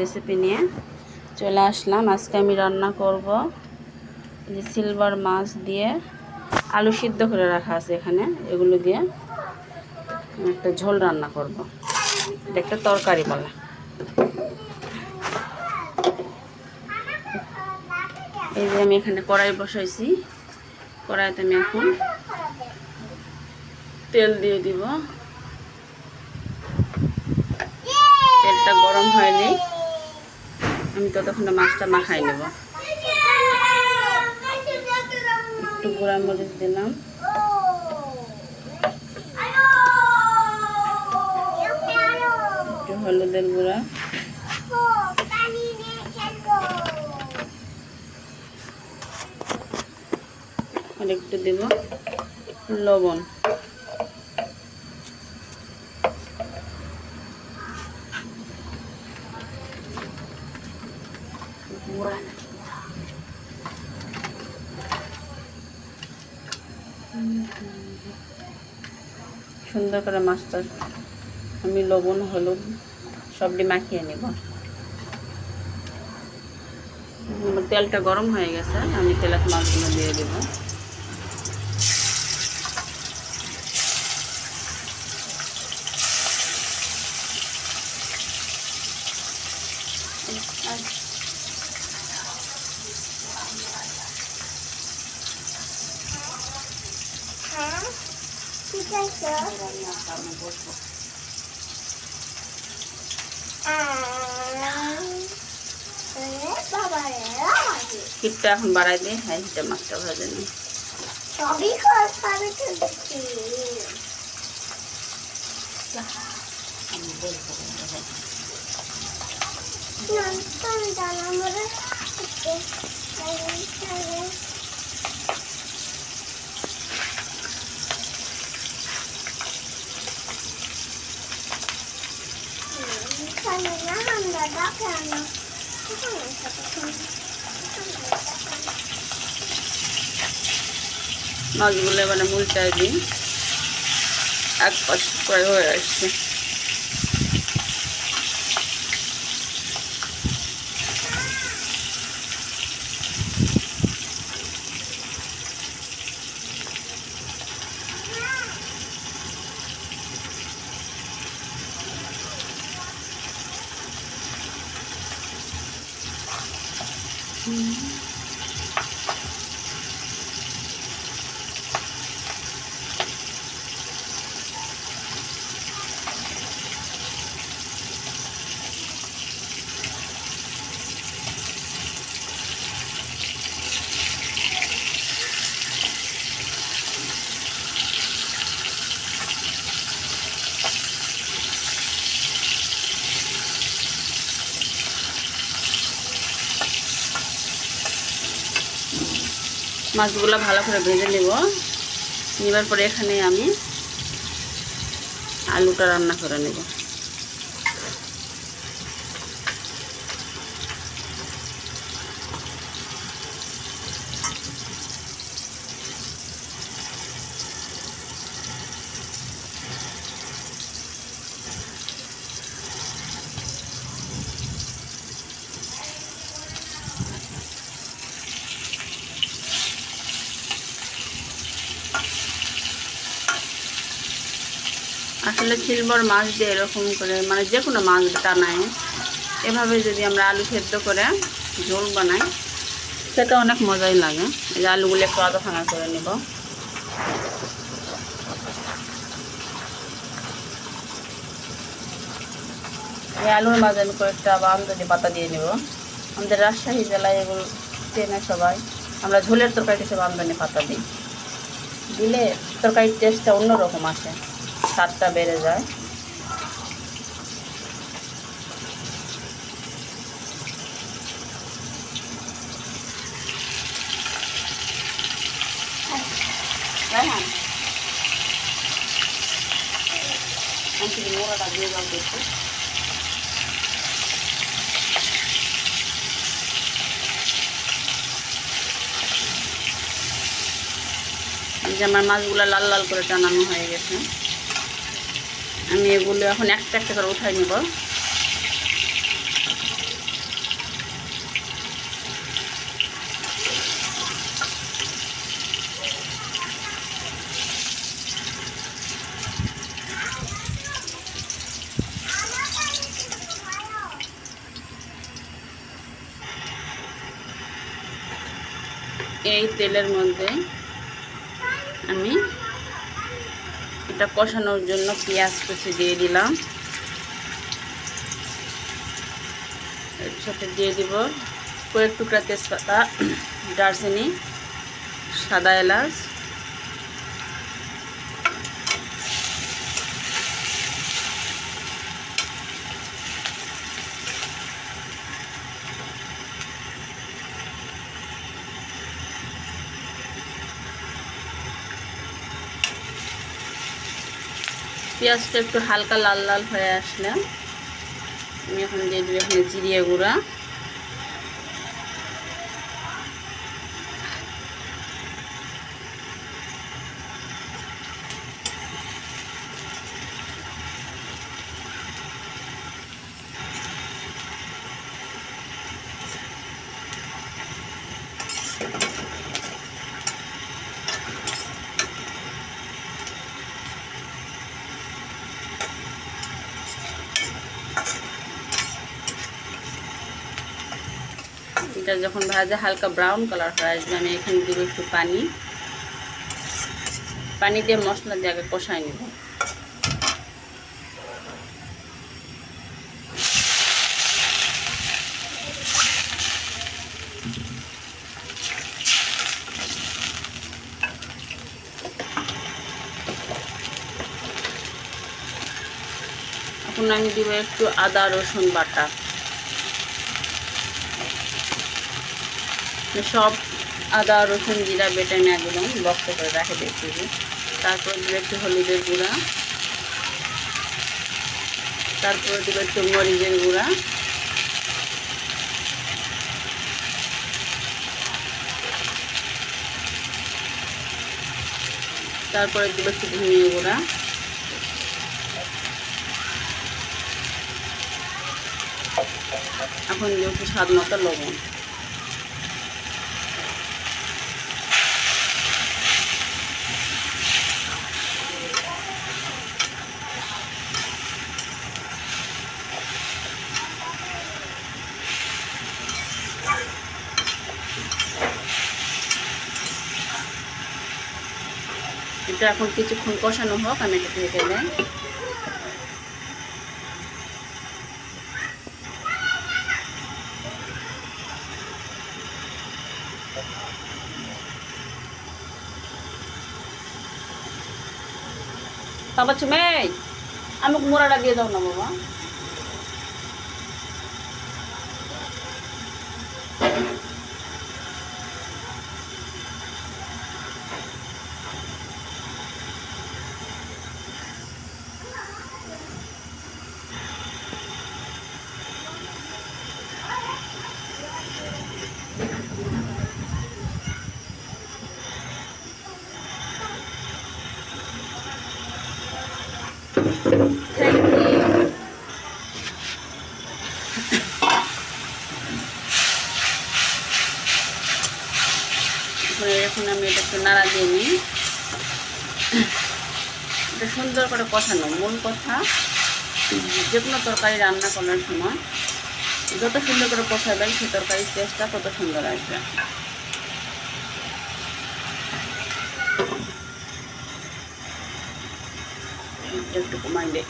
Recipe নিয়ে চলে আসলাম। আজকে আমি রান্না করব যে সিলভার মাছ দিয়ে আলু সিদ্ধ করে রাখা আছে এখানে, এগুলো দিয়ে একটা ঝোল রান্না করব। এটা একটা তরকারি বলা। এই যে আমি এখানে কড়াই বসাইছি। কড়াইতে আমি এখন তেল দিয়ে দিব। তেলটা গরম হয়নি। আমি ততক্ষণে মাছটা মাখাই নেব। একটু গুঁড়া মরিচ দিলাম। একটু হলুদের গুঁড়া। আর একটু দেব লবণ। সুন্দর করে মাছটা। আমি লবণ, হলুদ সবটি মাখিয়ে নেব। তেলটা গরম হয়ে গেছে, আমি তেলের মাছগুলো দিয়ে দেব। ঠিক আছে বাবা হিটটা এখন বাড়াই দিই হ্যাঁ হিটে মাছটা ভাজে নিই সবই খাবে তো মাছগুলো মানে মুলটায় দিন এক পাশ করে হয়ে আসছে। মাছগুলো ভালো করে ভেজে নেব। নেবার পরে এখানে আমি আলুটা রান্না করে নেব। সিলভার মাছ দিয়ে এরকম করে মানে যে কোনো মাছ টানায় এভাবে যদি আমরা আলু সেদ্ধ করে ঝোল বানাই সেটা অনেক মজাই লাগে। এই যে আলুগুলো একটু আদা ভাঙা করে নেব। এই আলুর মাঝে আমি কয়েকটা বান্ধবী পাতা দিয়ে নেব। আমাদের রাজশাহী জেলায় এগুলো চেনে সবাই। আমরা ঝোলের তরকারিতে সব আমদানি পাতা দিই। দিলে তরকারির টেস্টটা অন্যরকম আসে। স্বাদটা বেড়ে যায়। যাও যে আমার মাছগুলো লাল লাল করে টানানো হয়ে গেছে। আমি এগুলো এখন একটা একটা করে উঠাই নিব। এই তেলের মধ্যে এটা কষানোর জন্য পেঁয়াজ কুচি দিয়ে দিলাম। এর সাথে দিয়ে দিব কয়েক টুকরা তেজপাতা, দারচিনি, সাদা এলাচ। পেঁয়াজটা একটু হালকা লাল লাল হয়ে আসলাম আমি এখন দিয়ে দিই এখানে জিরিয়া গুঁড়া এটা যখন ভাজা হালকা ব্রাউন কালার হয়ে আসবে। আমি এখানে দিব একটু পানি। পানি দিয়ে মশলা দিয়ে আগে কষাই নেব। এখন আমি দিব একটু আদা রসুন বাটা। সব আদা, রসুন, জিরা বেটে নিয়ে একদম বক্ত করে রাখে দেখছি তারপর দেবো একটু হলুদের গুঁড়া। তারপরে দেবো একটু মরিচের গুঁড়া। তারপরে দেবো একটু ধনিয়া গুঁড়া। এখন দেবো একটু স্বাদ মতো লবণ। এটা এখন কিছুক্ষণ কষানো হোক, আমি এটা ঢেকে চুমে আমাকে মোড়াটা দিয়ে দাও না বাবা থ্যাংক ইউ এখন এখন আমি এটা একটু নাড়া দিয়ে নিই এটা সুন্দর করে কষানো মূল কথা যে কোনো তরকারি রান্না করার সময় যত সুন্দর করে কষাবেন সে তরকারির টেস্টটা তত সুন্দর আসবে। একটু কমাই দেয়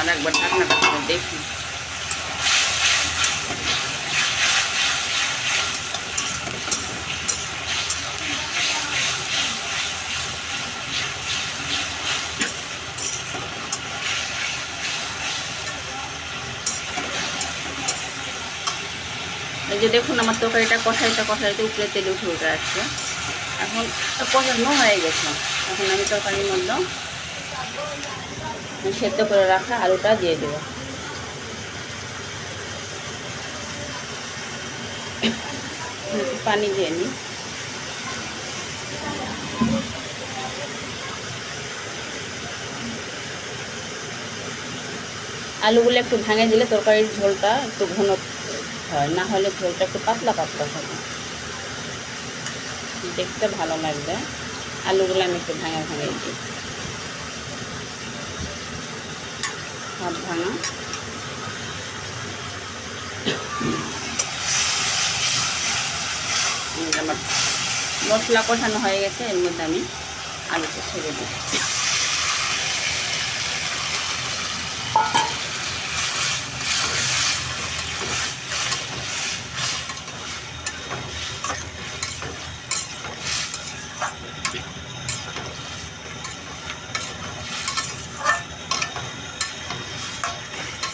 আর একবার ঢাকনাটা খুলে দেখি এই যে দেখুন আমার তরকারিটা কষাইতে কষাইতে উপরে তেলে উঠে উঠে আসছে। এখন কষানো হয়ে গেছে। এখন আমি তরকারির মধ্যে সেদ্ধ করে রাখা আলুটা দিয়ে দেব। পানি দিয়ে নিই। আলুগুলো একটু ভাঙে দিলে তরকারির ঝোলটা একটু ঘন হয়, না হলে ঝোলটা একটু পাতলা পাতলা থাকে দেখতে ভালো লাগবে। আলুগুলো আমি একটু ভাঙা ভাঙে দিই। হাত ভাঙা। আমার মশলা কষানো হয়ে গেছে এর মধ্যে আমি আলুটা ছেড়ে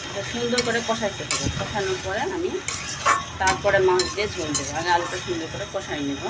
এটা সুন্দর করে কষাইতে হবে কষানোর পরে আমি তারপরে মাছ দিয়ে ঝোল দেবো। আগে আলুটা সুন্দর করে কষাই নেব।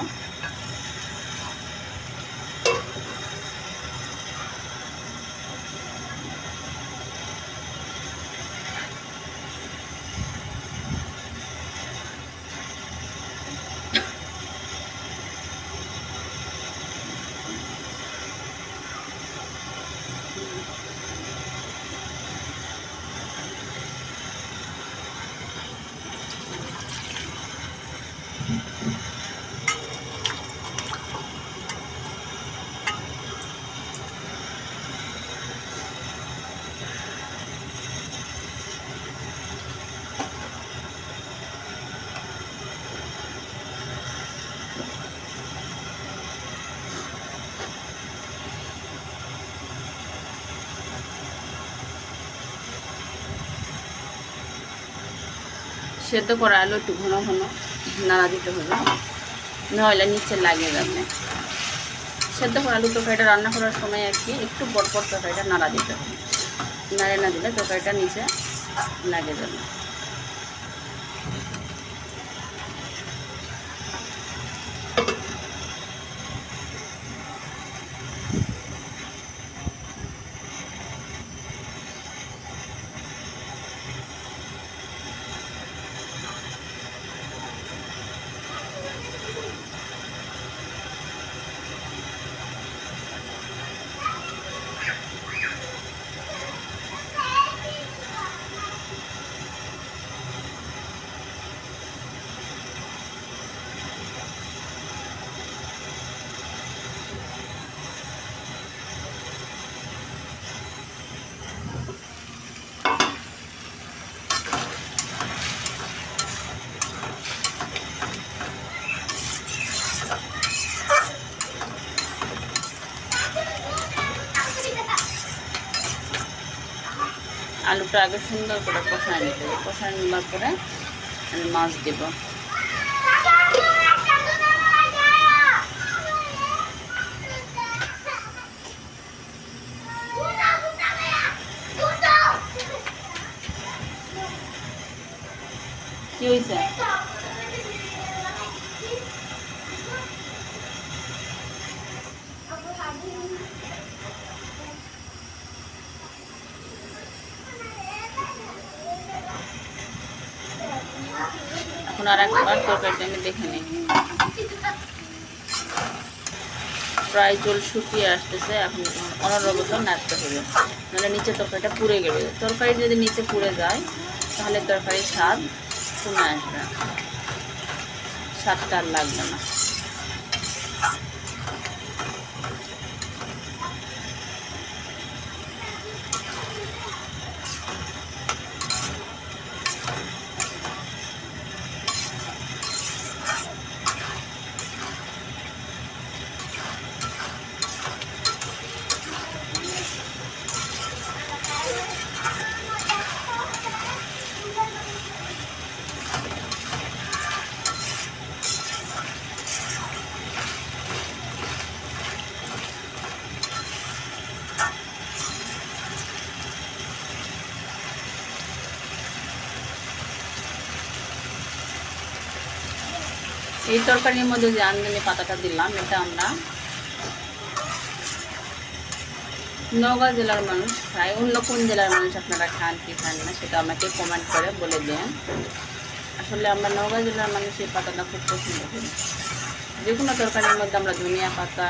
সেদ্ধ করা আলু একটু ঘন ঘন। নাড়া দিতে হবে। নইলে নিচে লাগিয়ে যাবে। সেদ্ধ করা আলু তরকারিটা রান্না করার সময় আর কি একটু বরপর তরকারিটা নাড়া দিতে হবে। নাড়ে না দিলে তরকারিটা নিচে লাগে যাবে। আলুটা আগে সুন্দর করে কষায় নিতে হবে। কষায় নেওয়ার পরে আমি মাছ দেব। জল শুকিয়ে আসতেছে এখন অনরবত নাড়তে হবে। নাহলে নিচে তরকারিটা পুড়ে গেবে। তরকারি যদি নিচে পুড়ে যায়, তাহলে তরকারির স্বাদ কমে আসবে। স্বাদটা আর লাগবে না এই তরকারির মধ্যে যে আমদানি পাতাটা দিলাম, এটা আমরা নওগাঁ জেলার মানুষ খায় অন্য কোন জেলার মানুষ আপনারা খান কি খান না, সেটা আমাকে কমেন্ট করে বলে দেন। আসলে আমরা নওগাঁ জেলার মানুষ এই পাতাটা খুব পছন্দ করি। যে কোনো তরকারির মধ্যে আমরা ধনিয়া পাতা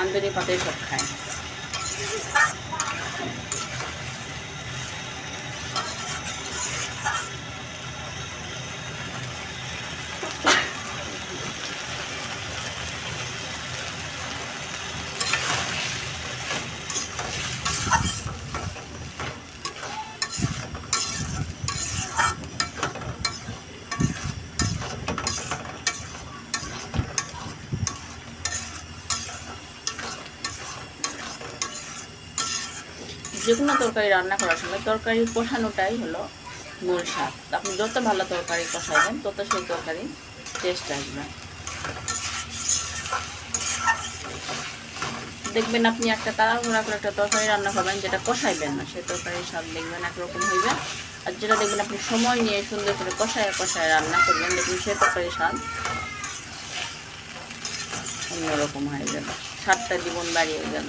আমদানি পাতাই সব খাই। যে কোনো তরকারি রান্না করার সময় তরকারি কষানোটাই হলো মূল স্বাদ। আপনি যত ভালো তরকারি কষাবেন, তত সেই তরকারি টেস্ট আসবে। দেখবেন আপনি একটা তাড়াহুড়া করে একটা তরকারি রান্না করবেন যেটা কষাইবেন না, সেই তরকারির স্বাদ দেখবেন একরকম হইবে। আর যেটা দেখবেন আপনি সময় নিয়ে সুন্দর করে কষায় কষায় রান্না করবেন, দেখবেন সেই তরকারির স্বাদ অন্যরকম হয়ে গেল স্বাদটা জীবন বাড়িয়ে গেল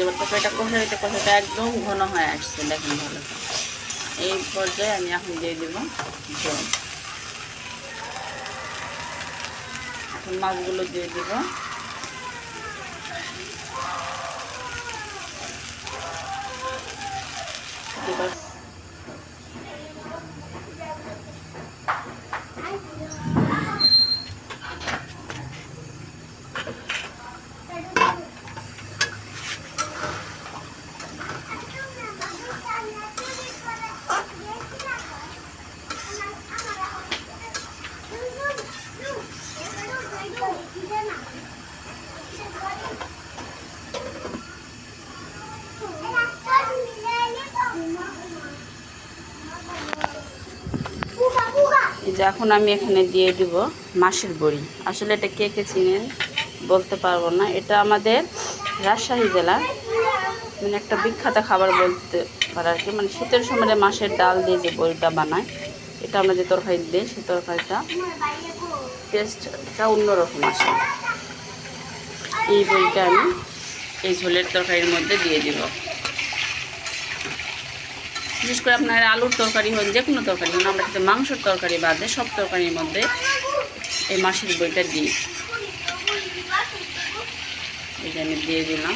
এই এটা তরকারিটা কষাইতে কষাইতে একদম ঘন হয়ে আসছে, দেখেন ভালো এই পর্যায়ে আমি এখন দিয়ে দেব জল এখন মাছগুলো দিয়ে দেব। এবার যে এখন আমি এখানে দিয়ে দিব মাসের বড়ি। আসলে এটা কে কে চিনেন বলতে পারব না। এটা আমাদের রাজশাহী জেলার মানে একটা বিখ্যাত খাবার বলতে পারে আর কি। মানে শীতের সময় মাছের ডাল দিয়ে যে বড়িটা বানায়, এটা আমরা যে তরকারি দিই সেই তরকারিটা টেস্টটা অন্যরকম আসে। এই বড়িটা আমি এই ঝোলের তরকারির মধ্যে দিয়ে দিব। বিশেষ করে আপনার আলুর তরকারি হোক, যে কোনো তরকারি হোক, আমরা কিন্তু মাংসের তরকারি বাদে সব তরকারির মধ্যে এই মাছের বইটা দিই। এটা আমি দিয়ে দিলাম।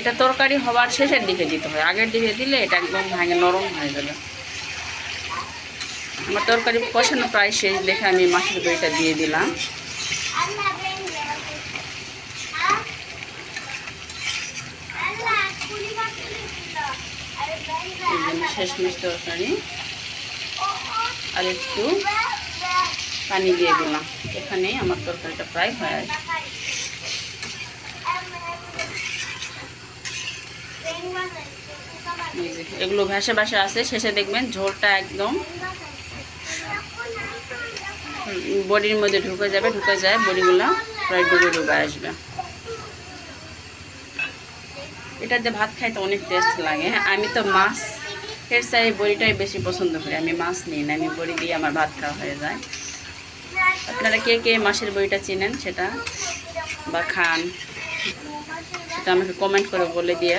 এটা তরকারি হওয়ার শেষের দিকে দিতে হয়। আগের দিকে দিলে এটা একদম ভাঙে, নরম হয়ে যাবে আমার তরকারি কষানো প্রায় শেষ দেখে আমি মাছের বইটা দিয়ে দিলাম এই জন্য শেষমেশ তরকারি আর একটু পানি দিয়ে দিলাম। এখানে আমার তরকারিটা প্রায় হয়ে যে, এগুলো ভেসে ভেসে আছে। শেষে দেখবেন ঝোলটা একদম বড়ির মধ্যে ঢুকে যাবে, ঢুকে যায়, বড়িগুলো প্রায় ডুবে ডুবে আসবে। এটা যে ভাত খাইতে অনেক টেস্ট লাগে। আমি তো মাছ এর চাই বড়িটাই বেশি পছন্দ করি। আমি মাছ নিই না, আমি বড়ি দিয়ে আমার ভাত খাওয়া হয়ে যায়। আপনারা কে কে মাছের বড়িটা চিনেন সেটা? বা খান? সেটা আমাকে কমেন্ট করে বলে দিয়ে।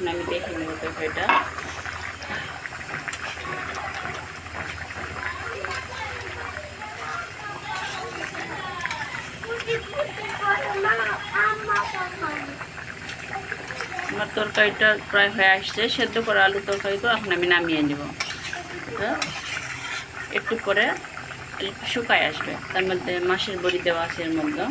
এখন আমি দেখে নেব তরকারিটা আমার তরকারিটা প্রায় হয়ে আসছে, সেদ্ধ করা আলু তরকারি তো এখন আমি নামিয়ে নেব। একটু পরে শুকায় আসবে, তার মধ্যে মাছের বড়ি দেওয়া আছে এর মধ্যে।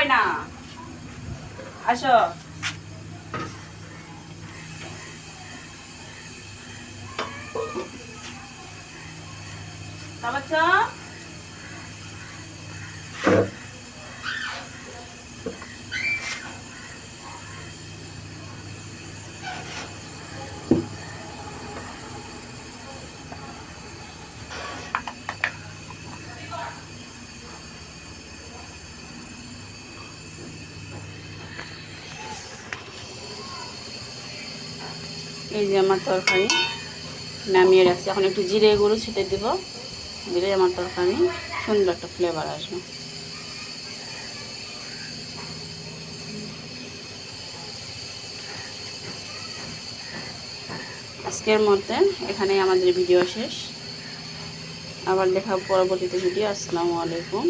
হয় না। আসো। বাচ্চা এই যে আমার তরকারি নামিয়ে রাখছি। এখন একটু জিরে গুঁড়ো ছিটে দিব। দিলে আমার তরকারি সুন্দর একটা ফ্লেভার আসবে। আজকের মধ্যে এখানে আমাদের ভিডিও শেষ। আবার দেখা পরবর্তীতে। ভিডিও, আসসালামু আলাইকুম।